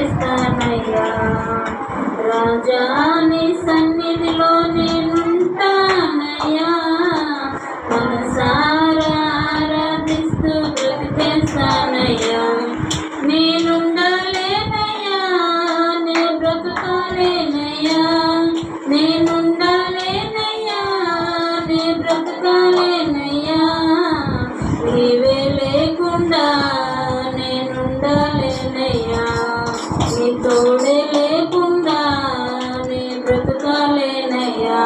చేస్తానయ్యా. రాజాని సన్నిధిలో నేనుంటానయ్యా తోడే లేకుండా నే బ్రతకాలేనయ్యా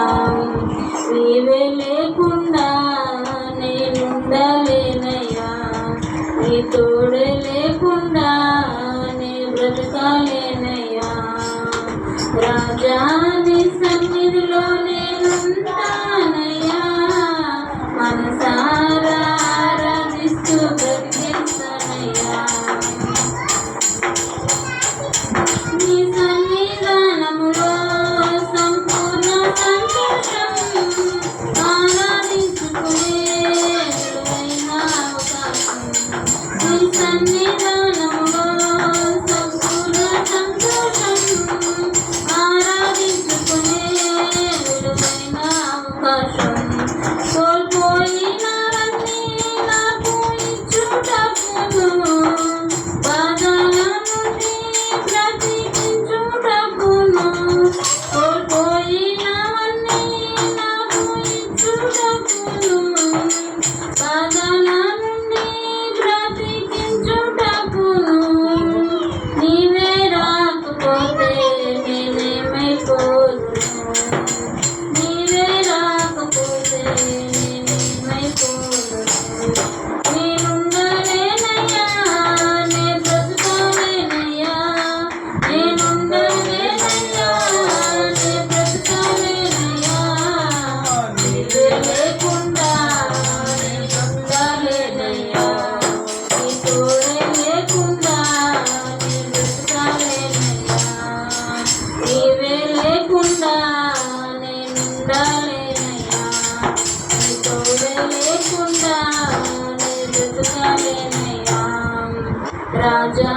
నీవే లేకుండా నేనుండలేనయ్యా నీ తోడే లేకుండా నే బ్రతకాలేనయ్యా రాజాని సన్నిధిలో রাজা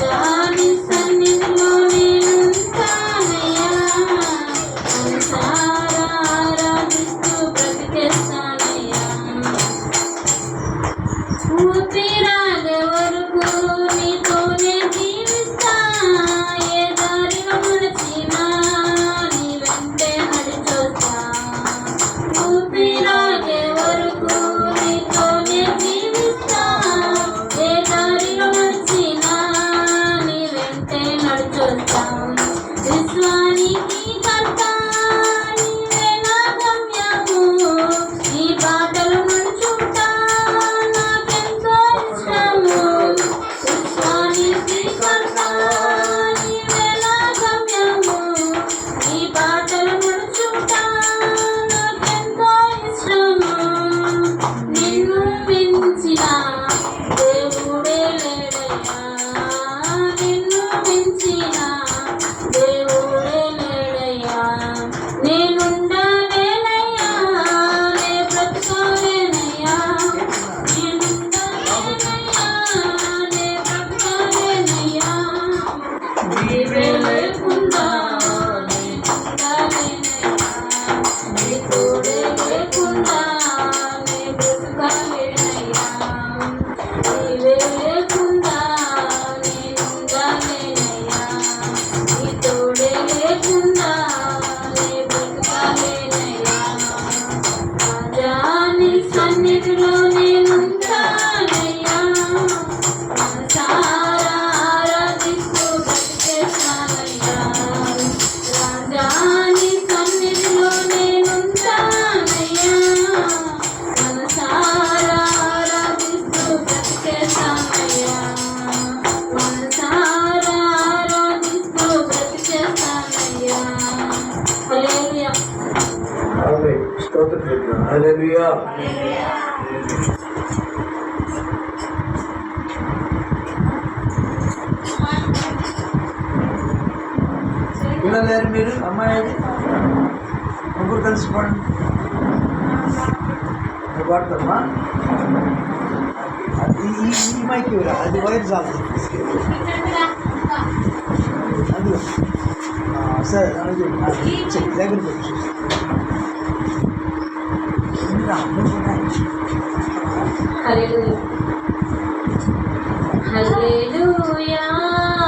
감사합니다. Amen. ஹலலுயா పిల్లలేరు మీరు అమ్మాయిది ముగ్గురు కలిసిపోండి పాడతామా ఈ మైకి అది వైర్ చాలు అది సరే దగ్గర Hallelujah. Hallelujah.